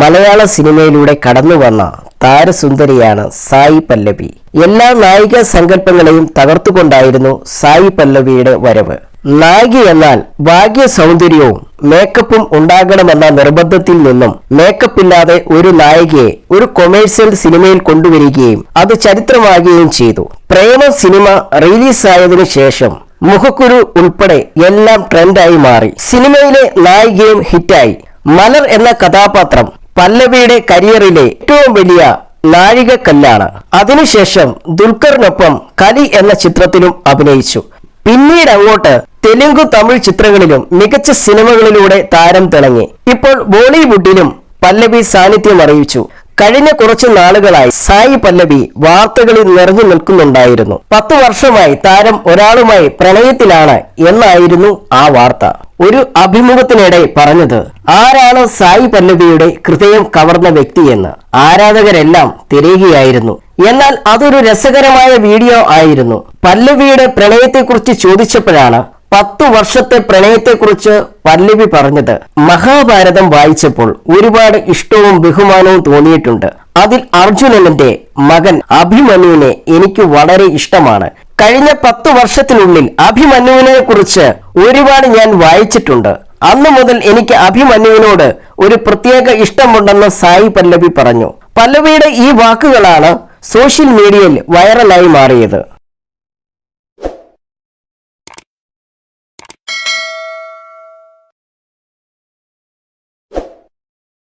മലയാള സിനിമയിലൂടെ കടന്നു വന്ന താരസുന്ദരിയാണ് സായി പല്ലവി. എല്ലാ നായിക സങ്കല്പങ്ങളെയും തകർത്തുകൊണ്ടായിരുന്നു സായി പല്ലവിയുടെ വരവ്. നായിക എന്നാൽ ഭാഗ്യ സൗന്ദര്യവും മേക്കപ്പും ഉണ്ടാകണമെന്ന നിർബന്ധത്തിൽ നിന്നും മേക്കപ്പ് ഇല്ലാതെ ഒരു നായികയെ ഒരു കൊമേഴ്സ്യൽ സിനിമയിൽ കൊണ്ടുവരികയും അത് ചരിത്രമാകുകയും ചെയ്തു. പ്രേമ സിനിമ റിലീസായതിനു ശേഷം മുഖക്കുരു ഉൾപ്പെടെ എല്ലാം ട്രെൻഡായി മാറി. സിനിമയിലെ നായികയും ഹിറ്റായി. മലർ എന്ന കഥാപാത്രം പല്ലവിയുടെ കരിയറിലെ ഏറ്റവും വലിയ നാഴികക്കല്ലാണ്. അതിനുശേഷം ദുൽഖറിനൊപ്പം കലി എന്ന ചിത്രത്തിലും അഭിനയിച്ചു. പിന്നീട് അങ്ങോട്ട് തെലുങ്ക് തമിഴ് ചിത്രങ്ങളിലും മികച്ച സിനിമകളിലൂടെ താരം തിളങ്ങി. ഇപ്പോൾ ബോളിവുഡിലും പല്ലവി സാന്നിധ്യം അറിയിച്ചു. കഴിഞ്ഞ കുറച്ചു നാളുകളായി സായി പല്ലവി വാർത്തകളിൽ നിറഞ്ഞു നിൽക്കുന്നുണ്ടായിരുന്നു. പത്തു വർഷമായി താരം ഒരാളുമായി പ്രണയത്തിലാണ് എന്നായിരുന്നു ആ വാർത്ത. ഒരു അഭിമുഖത്തിനിടെ പറഞ്ഞത് ആരാണ് സായി പല്ലവിയുടെ ഹൃദയം കവർന്ന വ്യക്തിയെന്ന് ആരാധകരെല്ലാം തിരയുകയായിരുന്നു. എന്നാൽ അതൊരു രസകരമായ വീഡിയോ ആയിരുന്നു. പല്ലവിയുടെ പ്രണയത്തെക്കുറിച്ച് ചോദിച്ചപ്പോഴാണ് പത്തു വർഷത്തെ പ്രണയത്തെക്കുറിച്ച് പല്ലവി പറഞ്ഞത് മഹാഭാരതം വായിച്ചപ്പോൾ ഒരുപാട് ഇഷ്ടവും ബഹുമാനവും തോന്നിയിട്ടുണ്ട്. അതിൽ അർജുനന്റെ മകൻ അഭിമന്യുവിനെ എനിക്ക് വളരെ ഇഷ്ടമാണ്. കഴിഞ്ഞ പത്തു വർഷത്തിനുള്ളിൽ അഭിമന്യുവിനെ കുറിച്ച് ഒരുപാട് ഞാൻ വായിച്ചിട്ടുണ്ട്. അന്നു മുതൽ എനിക്ക് അഭിമന്യുവിനോട് ഒരു പ്രത്യേക ഇഷ്ടമുണ്ടെന്ന് സായി പല്ലവി പറഞ്ഞു. പല്ലവിയുടെ ഈ വാക്കുകളാണ് സോഷ്യൽ മീഡിയയിൽ വൈറലായി മാറിയത്.